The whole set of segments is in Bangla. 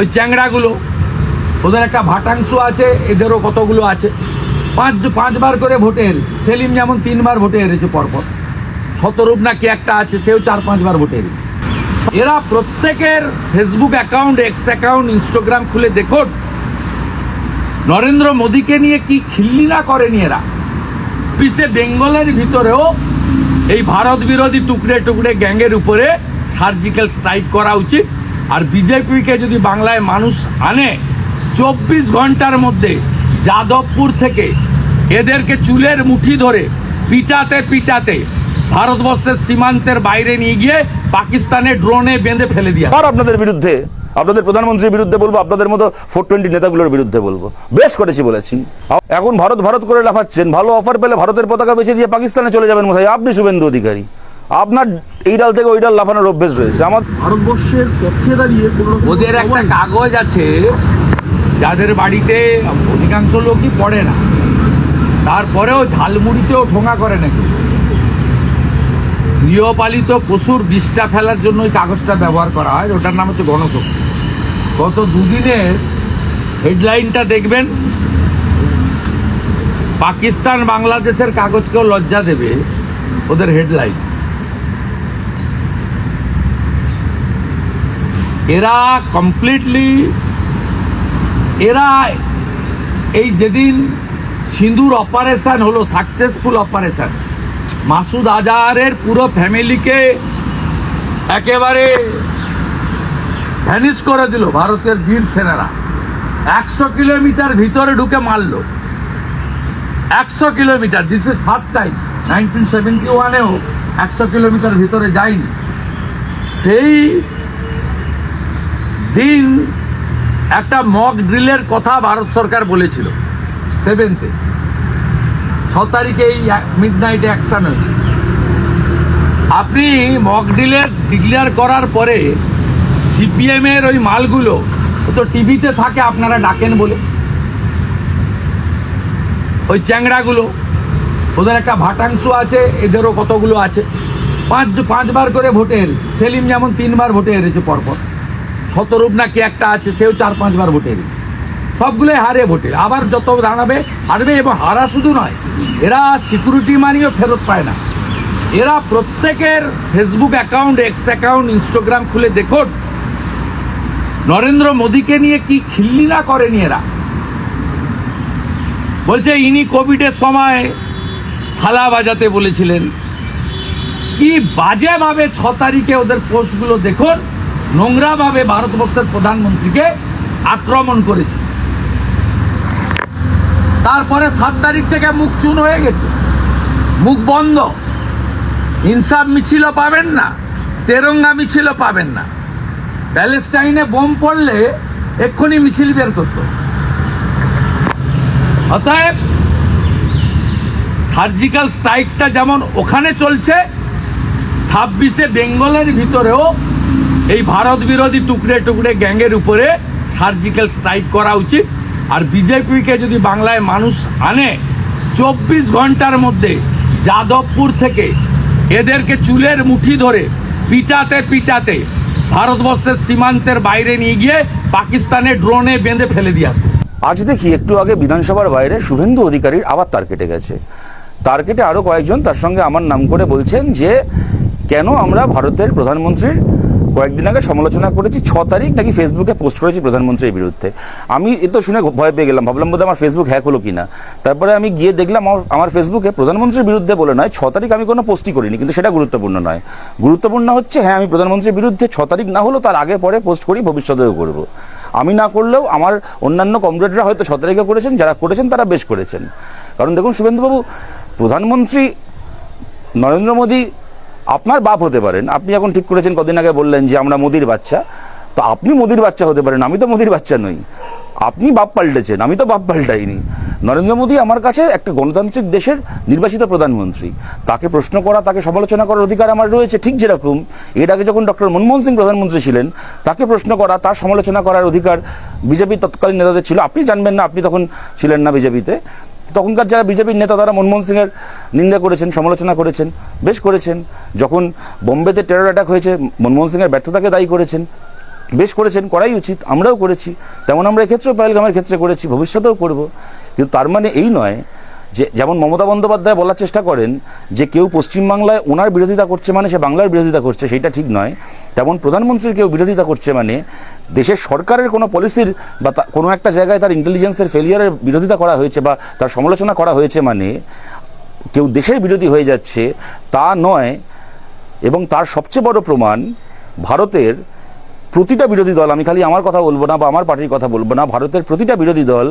ওই চ্যাংড়াগুলো, ওদের একটা ভাটাংশ আছে, এদেরও কতগুলো আছে। পাঁচ, পাঁচবার করে ভোটে হেরে সেলিম যেমন তিনবার ভোটে হেরেছে পরপর। শতরূপ না নাকি একটা আছে, সেও চার, পাঁচবার ভোটে হেরেছে। এরা প্রত্যেকের Facebook account, X account, Instagram খুলে দেখুন। নরেন্দ্র মোদীকে নিয়ে কি খিল্লি না করেনি এরা। পিসে বেঙ্গলের ভিতরেও এই ভারত বিরোধী টুকরে টুকরে গ্যাংয়ের উপরে সার্জিক্যাল স্ট্রাইক করা উচিত। আর বিজেপিকে যদি বাংলায় মানুষ আনে, চব্বিশ ঘণ্টার মধ্যে যাদবপুর থেকে এদেরকে চুলের মুঠি ধরে পিটাতে পিটাতে ভারতবর্ষের সীমান্তের বাইরে নিয়ে গিয়ে পাকিস্তানে ড্রোনে বেঁধে ফেলে দিয়ে। আর আপনাদের বিরুদ্ধে, আপনাদের প্রধানমন্ত্রীর বিরুদ্ধে বলব, আপনাদের মতো ফোর টোয়েন্টি নেতাগুলোর বিরুদ্ধে বলব। বেশ করেছি বলেছি। এখন ভারত ভারত করে লাফাচ্ছেন, ভালো অফার পেলে ভারতের পতাকা বেছে দিয়ে পাকিস্তানে চলে যাবেন মশাই। আপনি শুভেন্দু অধিকারী। আপনার এই ডাল থেকে ওই ডাল লাফানোর অভ্যেস রয়েছে। আমার ভারতবর্ষের পক্ষে দাঁড়িয়ে ওদের একটা কাগজ আছে যাদের বাড়িতে অধিকাংশ লোকই পড়ে না। তারপরেও ঝালমুড়িতেও ঠোঙা করে নাকি? গৃহপালিত পশুর বিষটা ফেলার জন্য ওই কাগজটা ব্যবহার করা হয় ওটার নাম হচ্ছে গণশক্তি। গত দুদিনের হেডলাইনটা দেখবেন পাকিস্তান বাংলাদেশের কাগজকেও লজ্জা দেবে ওদের হেডলাইন। এরা কমপ্লিটলি এরা এই যেদিন সিঁদুর অপারেশন হলো সাকসেসফুল অপারেশন মাসুদ আজাহারের পুরো ফ্যামিলিকে একেবারে ভ্যানিশ করে দিল ভারতের বীর সেনারা। একশো কিলোমিটার ভিতরে ঢুকে মারল। একশো kilometre this is first time nineteen seventy ওয়ানেও একশো কিলোমিটার ভিতরে যায়নি। সেই দিন একটা মক ড্রিলের কথা ভারত সরকার বলেছিল। সেভেন্থে ছ তারিখে এই মিড নাইটে অ্যাকশন হয়েছে। আপনি মক ড্রিলের ডিক্লেয়ার করার পরে সিপিএমের ওই মালগুলো তো টিভিতে থাকে, আপনারা ডাকেন বলে। ওই চ্যাংড়াগুলো, ওদের একটা ভাটাংশ আছে, এদেরও কতগুলো আছে। পাঁচ পাঁচবার করে ভোটে সেলিম যেমন তিনবার ভোটে হেরেছে পরপর। শতরূপ নাকি একটা আছে, সেও চার পাঁচবার ভোটে হেরেছে সবগুলোই হারে ভোটে আবার যত দাঁড়াবে, হারবে এবং হারা শুধু নয়, এরা সিকিউরিটি মানিও ফেরত পায় না। এরা প্রত্যেকের Facebook account X account Instagram খুলে দেখুন। নরেন্দ্র মোদীকে নিয়ে কি খিল্লি না করেনি এরা? বলছে, ইনি কোভিডের সময় থালা বাজাতে বলেছিলেন। কি বাজেভাবে ছ তারিখে ওদের পোস্টগুলো দেখুন। নোংরাভাবে ভারতবর্ষের প্রধানমন্ত্রীকে আক্রমণ করেছে। তারপরে সাত তারিখ থেকে মুখ চুন হয়ে গেছে। মুখ বন্ধ। ইনসাফ মিছিলও পাবেন না, তেরঙ্গা মিছিলও পাবেন না। প্যালেস্টাইনে বোম পড়লে এক্ষুনি মিছিল বের করতো অতএব সার্জিক্যাল স্ট্রাইকটা যেমন ওখানে চলছে, ছাব্বিশে বেঙ্গলের ভিতরেও এই ভারত বিরোধী টুকরে টুকরে গ্যাংয়ের উপরে সার্জিক্যাল স্ট্রাইক করা উচিত। আর বিজেপিকে যদি বাংলায় মানুষ আনে, চব্বিশ ঘণ্টার মধ্যে যাদবপুর থেকে এদেরকে চুলের মুঠি ধরে পিটাতে পিটাতে ভারতবর্ষের সীমান্তের বাইরে নিয়ে গিয়ে পাকিস্তানে ড্রোনে বেঁধে ফেলে দিয়ে আসবে। আজ দেখি একটু আগে বিধানসভার বাইরে শুভেন্দু অধিকারীর আবার তার কেটে গেছে। তার কেটে আরও কয়েকজন তার সঙ্গে আমার নাম করে বলছেন যে, কেন আমরা ভারতের প্রধানমন্ত্রীর কয়েকদিন আগে সমালোচনা করেছি, ছ তারিখ নাকি ফেসবুকে পোস্ট করেছি প্রধানমন্ত্রীর বিরুদ্ধে। আমি এ তো শুনে ভয় পেয়ে গেলাম, ভাবলাম বোধহয় আমার ফেসবুক হ্যাক হলো কিনা। তারপরে আমি গিয়ে দেখলাম আমার- ফেসবুকে প্রধানমন্ত্রীর বিরুদ্ধে বলে নয়, ছ তারিখ আমি কোনো পোস্টই করিনি, কিন্তু সেটা গুরুত্বপূর্ণ নয়। গুরুত্বপূর্ণ হচ্ছে হ্যাঁ আমি প্রধানমন্ত্রীর বিরুদ্ধে ছ তারিখ না হলেও তার আগে পরে পোস্ট করি, ভবিষ্যতেও করব। আমি না করলেও আমার অন্যান্য কমরেডরা হয়তো ছ তারিখে করেছেন, যারা করেছেন তারা বেশ করেছেন। কারণ দেখুন, শুভেন্দুবাবু, প্রধানমন্ত্রী নরেন্দ্র মোদী আপনার বাপ হতে পারেন। আপনি এখন ঠিক করেছেন, কদিন আগে বললেন যে আমরা মোদির বাচ্চা। তো আপনি মোদির বাচ্চা হতে পারেন, আমি তো মোদির বাচ্চা নই। আপনি বাপ পাল্টেছেন, আমি তো বাপ পাল্টাইনি। নরেন্দ্র মোদী আমার কাছে একটা গণতান্ত্রিক দেশের নির্বাচিত প্রধানমন্ত্রী। তাকে প্রশ্ন করা, তাকে সমালোচনা করার অধিকার আমার রয়েছে ঠিক যেরকম। এর আগে যখন ডক্টর মনমোহন সিং প্রধানমন্ত্রী ছিলেন, তাকে প্রশ্ন করা, তার সমালোচনা করার অধিকার বিজেপির তৎকালীন নেতাদের ছিল। আপনি জানবেন না, আপনি তখন ছিলেন না বিজেপিতে। তখনকার যারা বিজেপির নেতা, তারা মনমোহন সিংয়ের নিন্দা করেছেন, সমালোচনা করেছেন, বেশ করেছেন। যখন বোম্বেতে টেরর অ্যাটাক হয়েছে, মনমোহন সিংয়ের ব্যর্থতাকে দায়ী করেছেন, বেশ করেছেন, করাই উচিত, আমরাও করেছি। তেমন আমরা এক্ষেত্রেও পহেলগামের ক্ষেত্রে করেছি, ভবিষ্যতেও করব। কিন্তু তার মানে এই নয় যে যেমন মমতা বন্দ্যোপাধ্যায় বলার চেষ্টা করেন যে কেউ পশ্চিমবাংলায় ওনার বিরোধিতা করছে মানে সে বাংলার বিরোধিতা করছে, সেইটা ঠিক নয়। তেমন প্রধানমন্ত্রীর কেউ বিরোধিতা করছে মানে দেশের সরকারের কোনো পলিসির বা কোনো একটা জায়গায় তার ইন্টেলিজেন্সের ফেলিয়ারের বিরোধিতা করা হয়েছে বা তার সমালোচনা করা হয়েছে মানে কেউ দেশের বিরোধী হয়ে যাচ্ছে তা নয়। এবং তার সবচেয়ে বড় প্রমাণ ভারতের প্রতিটা বিরোধী দল, আমি খালি আমার কথা বলব না বা আমার পার্টির কথা বলব না, ভারতের প্রতিটা বিরোধী দল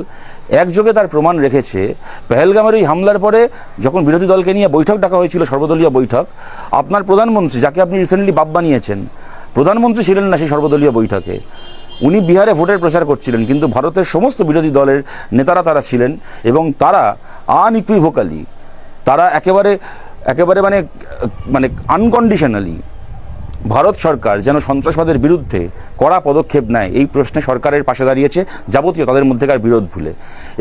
একযোগে তার প্রমাণ রেখেছে। পেহেলগামের ওই হামলার পরে যখন বিরোধী দলকে নিয়ে বৈঠক ডাকা হয়েছিল, সর্বদলীয় বৈঠক, আপনার প্রধানমন্ত্রী, যাকে আপনি রিসেন্টলি বাপ বানিয়েছেন, প্রধানমন্ত্রী ছিলেন না সেই সর্বদলীয় বৈঠকে। উনি বিহারে ভোটের প্রচার করছিলেন, কিন্তু ভারতের সমস্ত বিরোধী দলের নেতারা তারা ছিলেন এবং তারা আনইকুইভোকালি তারা একেবারে একেবারে মানে মানে আনকন্ডিশনালি ভারত সরকার যেন সন্ত্রাসবাদের বিরুদ্ধে কড়া পদক্ষেপ নেয়, এই প্রশ্নে সরকারের পাশে দাঁড়িয়েছে যাবতীয় তাদের মধ্যেকার বিরোধ ভুলে।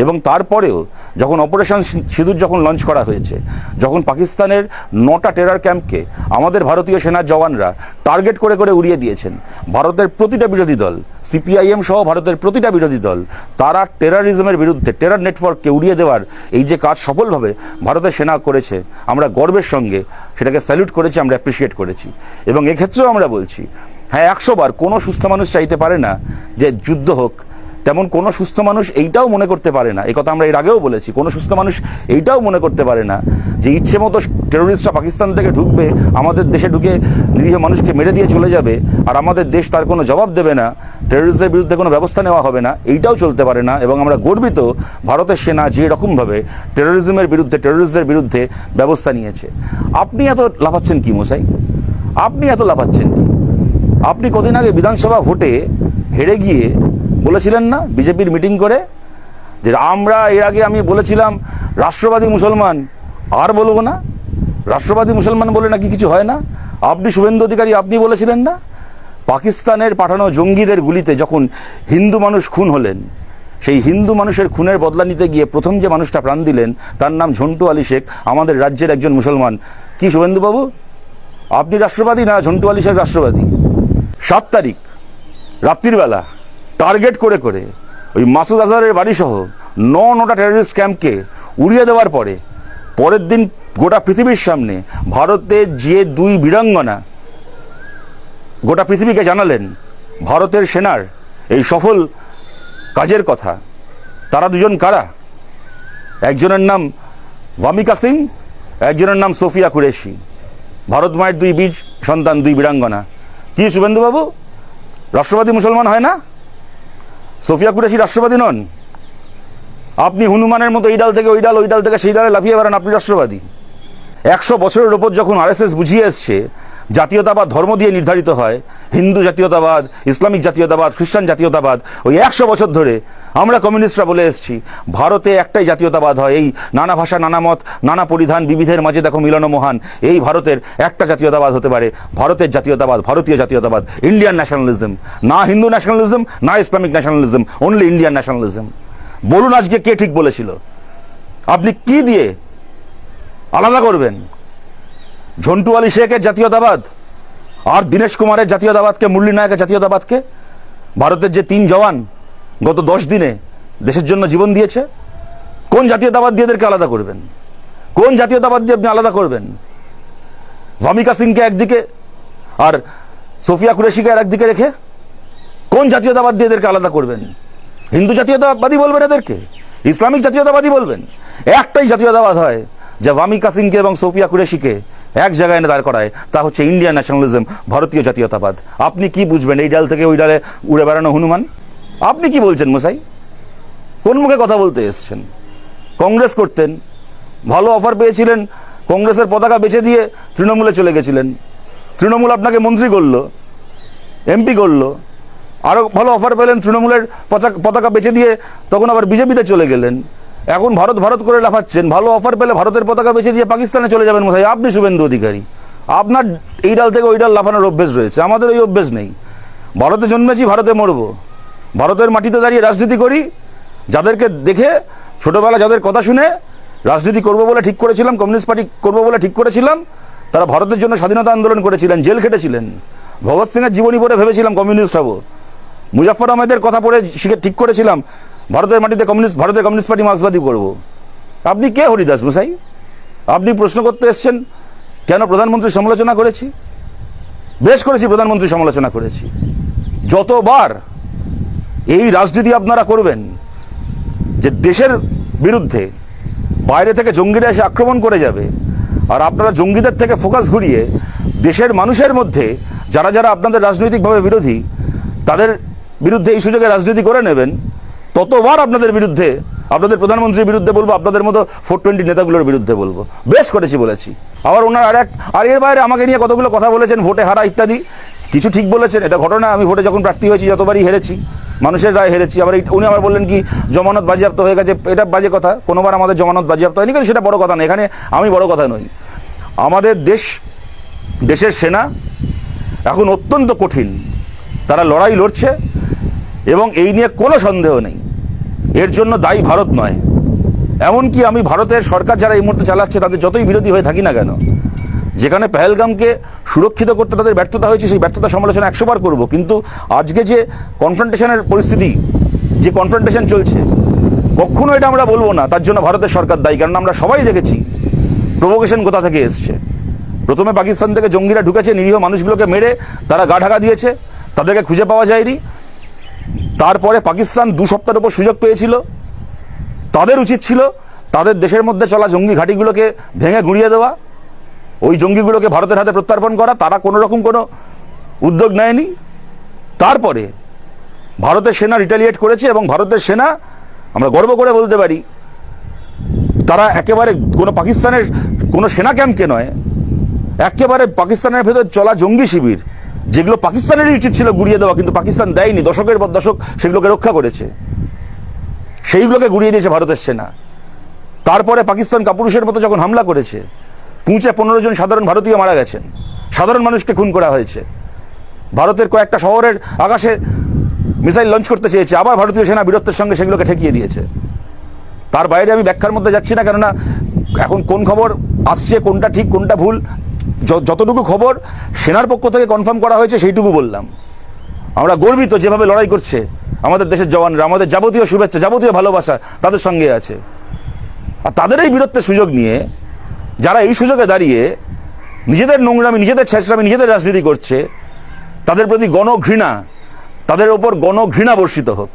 এবং তারপরেও যখন অপারেশন সিঁদুর যখন লঞ্চ করা হয়েছে, যখন পাকিস্তানের নটা টেরার ক্যাম্পকে আমাদের ভারতীয় সেনার জওয়ানরা টার্গেট করে করে উড়িয়ে দিয়েছেন, ভারতের প্রতিটা বিরোধী দল, সিপিআইএম সহ ভারতের প্রতিটা বিরোধী দল, তারা টেরারিজমের বিরুদ্ধে টেরার নেটওয়ার্ককে উড়িয়ে দেওয়ার এই যে কাজ সফলভাবে ভারতের সেনা করেছে, আমরা গর্বের সঙ্গে সেটাকে স্যালুট করেছি, আমরা অ্যাপ্রিসিয়েট করেছি। এবং এক্ষেত্রেও আমরা বলছি হ্যাঁ একশো বার কোনো সুস্থ মানুষ চাইতে পারে না যে যুদ্ধ হোক তেমন কোনো সুস্থ মানুষ এইটাও মনে করতে পারে না। এই কথা আমরা এর আগেও বলেছি, কোনো সুস্থ মানুষ এইটাও মনে করতে পারে না যে ইচ্ছে মতো টেরোরিস্টরা পাকিস্তান থেকে ঢুকবে, আমাদের দেশে ঢুকে নিরীহ মানুষকে মেরে দিয়ে চলে যাবে, আর আমাদের দেশ তার কোনো জবাব দেবে না টেরোরিস্টদের বিরুদ্ধে কোনো ব্যবস্থা নেওয়া হবে না, এইটাও চলতে পারে না। এবং আমরা গর্বিত ভারতের সেনা যে রকমভাবে টেরোরিজমের বিরুদ্ধে টেরোরিস্টদের বিরুদ্ধে ব্যবস্থা নিয়েছে। আপনি এত লাফাচ্ছেন কি মশাই? আপনি এত লাফাচ্ছেন আপনি কদিন আগে বিধানসভা ভোটে হেরে গিয়ে বলেছিলেন না, বিজেপির মিটিং করে, যে আমরা এর আগে আমি বলেছিলাম, রাষ্ট্রবাদী মুসলমান আর বলব না। রাষ্ট্রবাদী মুসলমান বলে নাকি কিছু হয় না? আপনি শুভেন্দু অধিকারী, আপনি বলেছিলেন না? পাকিস্তানের পাঠানো জঙ্গিদের গুলিতে যখন হিন্দু মানুষ খুন হলেন, সেই হিন্দু মানুষের খুনের বদলা নিতে গিয়ে প্রথম যে মানুষটা প্রাণ দিলেন, তার নাম ঝন্টু আলী শেখ, আমাদের রাজ্যের একজন মুসলমান। কি শুভেন্দুবাবু? আপনি রাষ্ট্রবাদী না ঝন্টু আলী শেখ রাষ্ট্রবাদী? সাত তারিখ, রাত্রিবেলা। টার্গেট করে করে ওই মাসুদ আজহারের বাড়িসহ ন নটা টেররিস্ট ক্যাম্পকে উড়িয়ে দেওয়ার পরে, পরের দিন গোটা পৃথিবীর সামনে ভারতের যে দুই বীরাঙ্গনা গোটা পৃথিবীকে জানালেন, ভারতের সেনার এই সফল কাজের কথা, তারা দুজন কারা? একজনের নাম ভামিকা সিং, একজনের নাম সোফিয়া কুরেশি। ভারত মায়ের দুই বীজ সন্তান, দুই বীরাঙ্গনা। কি, শুভেন্দুবাবু? রাষ্ট্রবাদী মুসলমান হয় না? সোফিয়া কুরেশি রাষ্ট্রবাদী নন? আপনি হনুমানের মতো এই ডাল থেকে ওই ডাল ওই ডাল থেকে সেই ডালে লাফিয়ে বেড়ান, আপনি রাষ্ট্রবাদী একশো বছরের ওপর যখন আর এস এস বুঝিয়ে এসছে জাতীয়তাবাদ ধর্ম দিয়ে নির্ধারিত হয়। হিন্দু জাতীয়তাবাদ, ইসলামিক জাতীয়তাবাদ, খ্রিস্টান জাতীয়তাবাদ, ওই একশো বছর ধরে আমরা কমিউনিস্টরা বলে এসেছি, ভারতে একটাই জাতীয়তাবাদ হয় এই নানা ভাষা, নানা মত, নানা পরিধান, বিবিধের মাঝে দেখো মিলন মহান, এই ভারতের একটা জাতীয়তাবাদ হতে পারে, ভারতের জাতীয়তাবাদ, ভারতীয় জাতীয়তাবাদ, ইন্ডিয়ান ন্যাশনালিজম, না হিন্দু ন্যাশনালিজম, না Islamic nationalism only Indian nationalism. বলুন আজকে কে ঠিক বলেছিল? আপনি কি দিয়ে আলাদা করবেন? ঝন্টু আলী শেখের জাতীয়তাবাদ আর দীনেশ কুমারের জাতীয়তাবাদকে, মুরলী নায়কের জাতীয়তাবাদকে ভারতের যে তিন জওয়ান গত দশ দিনে দেশের জন্য জীবন দিয়েছে, কোন জাতীয়তাবাদ দিয়ে এদেরকে আলাদা করবেন? কোন জাতীয়তাবাদ দিয়ে আপনি আলাদা করবেন? ভামিকা সিংকে একদিকে আর সোফিয়া কুরেশিকে আর একদিকে রেখে কোন জাতীয়তাবাদ দিয়ে এদেরকে আলাদা করবেন? হিন্দু জাতীয়তাবাদী বলবেন এদেরকে? ইসলামিক জাতীয়তাবাদী বলবেন? একটাই জাতীয়তাবাদ হয় যা ভামিকা সিংকে এবং সোফিয়া কুরেশিকে এক জায়গায় এনে দাঁড় করায়, তা হচ্ছে ইন্ডিয়ান ন্যাশনালিজম ভারতীয় জাতীয়তাবাদ। আপনি কি বুঝবেন এই ডাল থেকে ওই ডালে উড়ে বেড়ানো হনুমান? আপনি কি বলছেন মশাই? কোন মুখে কথা বলতে এসছেন? কংগ্রেস করতেন, ভালো অফার পেয়েছিলেন, কংগ্রেসের পতাকা বেছে দিয়ে তৃণমূলে চলে গেছিলেন। তৃণমূল আপনাকে মন্ত্রী করল এমপি করল আরও ভালো অফার পেলেন, তৃণমূলের পতাকা- পতাকা বেছে দিয়ে তখন আবার বিজেপিতে চলে গেলেন। এখন ভারত ভারত করে লাফাচ্ছেন, ভালো অফার পেলে ভারতের পতাকা বেছে দিয়ে পাকিস্তানে চলে যাবেন মশাই। আপনি শুভেন্দু অধিকারী, আপনার এই ডাল থেকে ওই ডাল লাফানোর অভ্যেস রয়েছে, আমাদের ওই অভ্যেস নেই। ভারতে জন্মেছি, ভারতে মরবো। ভারতের মাটিতে দাঁড়িয়ে রাজনীতি করি, যাদেরকে দেখে ছোটবেলা যাদের কথা শুনে রাজনীতি করব বলে ঠিক করেছিলাম, কমিউনিস্ট পার্টি করব বলে ঠিক করেছিলাম, তারা ভারতের জন্য স্বাধীনতা আন্দোলন করেছিলেন, জেল খেটেছিলেন। ভগৎ সিংয়ের জীবনী পড়ে ভেবেছিলাম কমিউনিস্ট হব। মুজাফর আহমেদের কথা পড়ে শিখে ঠিক করেছিলাম ভারতের মাটিতে কমিউনিস্ট, ভারতের কমিউনিস্ট পার্টি মার্ক্সবাদী করব। আপনি কে হরিদাস মশাই? আপনি প্রশ্ন করতে এসছেন, কেন প্রধানমন্ত্রী সমালোচনা করেছি? বেশ করেছি, প্রধানমন্ত্রী সমালোচনা করেছি। যতবার এই রাজনীতি আপনারা করবেন, যে দেশের বিরুদ্ধে বাইরে থেকে জঙ্গিরা এসে আক্রমণ করে যাবে, আর আপনারা জঙ্গিদের থেকে ফোকাস ঘুরিয়ে দেশের মানুষের মধ্যে যারা যারা আপনাদের রাজনৈতিকভাবে বিরোধী, তাদের বিরুদ্ধে এই সুযোগে রাজনীতি করে নেবেন ততবার আপনাদের বিরুদ্ধে, আপনাদের প্রধানমন্ত্রীর বিরুদ্ধে বলব, আপনাদের মতো ফোর টোয়েন্টি নেতাগুলোর বিরুদ্ধে বলব। বেশ করেছি বলেছি। আবার ওনার আর এক আর এর বাইরে আমাকে নিয়ে কতগুলো কথা বলেছেন, ভোটে হারা ইত্যাদি। কিছু ঠিক বলেছেন, এটা ঘটনা, আমি ভোটে যখন প্রার্থী হয়েছি, যতবারই হেরেছি, মানুষের রায় হেরেছি। আবার উনি আবার বললেন কি, জমানত বাজেয়াপ্ত হয়ে গেছে। এটা বাজে কথা, কোনোবার আমাদের জমানত বাজেয়াপ্ত হয়নি, কিন্তু সেটা বড় কথা নয়। এখানে আমি বড় কথা নই। আমাদের দেশ, দেশের সেনা এখন অত্যন্ত কঠিন। তারা লড়াই লড়ছে এবং এই নিয়ে কোনো সন্দেহ নেই। এর জন্য দায়ী ভারত নয়। এমনকি আমি ভারতের সরকার যারা এই মুহূর্তে চালাচ্ছে, তাদের যতই বিরোধী হয়ে থাকি না কেন, যেখানে পেহেলগামকে সুরক্ষিত করতে তাদের ব্যর্থতা হয়েছে, সেই ব্যর্থতা সমালোচনা একশো বার করব। কিন্তু আজকে যে কনফ্রন্টেশনের পরিস্থিতি, যে কনফ্রন্টেশন চলছে, কখনো এটা আমরা বলব না, তার জন্য ভারতের সরকার দায়ী। কারণ আমরা সবাই দেখেছি প্রভোকেশন কোথা থেকে এসছে? প্রথমে পাকিস্তান থেকে জঙ্গিরা ঢুকেছে, নিরীহ মানুষগুলোকে মেরে তারা গা ঢাকা দিয়েছে, তাদেরকে খুঁজে পাওয়া যায়নি। তারপরে পাকিস্তান দু সপ্তাহের উপর সুযোগ পেয়েছিল। তাদের উচিত ছিল তাদের দেশের মধ্যে চলা জঙ্গি ঘাঁটিগুলোকে ভেঙে গুঁড়িয়ে দেওয়া। ওই জঙ্গিগুলোকে ভারতের হাতে প্রত্যার্পণ করা, তারা কোনো রকম কোনো উদ্যোগ নেয়নি। তারপরে ভারতের সেনা রিটালিয়েট করেছে এবং ভারতের সেনা, আমরা গর্ব করে বলতে পারি, তারা একেবারে কোনো পাকিস্তানের কোনো সেনা ক্যাম্পকে নয়, একেবারে পাকিস্তানের ভেতর চলা জঙ্গি শিবির যেগুলো পাকিস্তানেরই উচিত ছিল গুড়িয়ে দেওয়া, কিন্তু পাকিস্তান দেয়নি। দশকের পর দশক সেগুলোকে রক্ষা করেছে। সেইগুলোকে গুড়িয়ে দিয়েছে ভারতের সেনা। তারপরে পাকিস্তান কাপুরুষের মতো যখন হামলা করেছে, পুঁচে পনেরো জন সাধারণ ভারতীয় মারা গেছেন। সাধারণ মানুষকে খুন করা হয়েছে। ভারতের কয়েকটা শহরের আকাশে মিসাইল লঞ্চ করতে চেয়েছে। আবার ভারতীয় সেনা বীরত্বের সঙ্গে সেগুলোকে ঠেকিয়ে দিয়েছে। তার বাইরে আমি ব্যাখ্যার মধ্যে যাচ্ছি না, কেননা এখন কোন খবর আসছে, কোনটা ঠিক, কোনটা ভুল যতটুকু খবর সেনার পক্ষ থেকে কনফার্ম করা হয়েছে, সেইটুকু বললাম। আমরা গর্বিত যেভাবে লড়াই করছে, আমাদের দেশের জওয়ানরা, আমাদের যাবতীয় শুভেচ্ছা, যাবতীয় ভালোবাসা তাদের সঙ্গে আছে। আর তাদের এই বীরত্বের সুযোগ নিয়ে যারা এই সুযোগে দাঁড়িয়ে নিজেদের নোংরামি, নিজেদের ছেঁচড়ামি, নিজেদের রাজনীতি করছে, তাদের প্রতি গণঘৃণা, তাদের ওপর গণঘৃণা বর্ষিত হোক।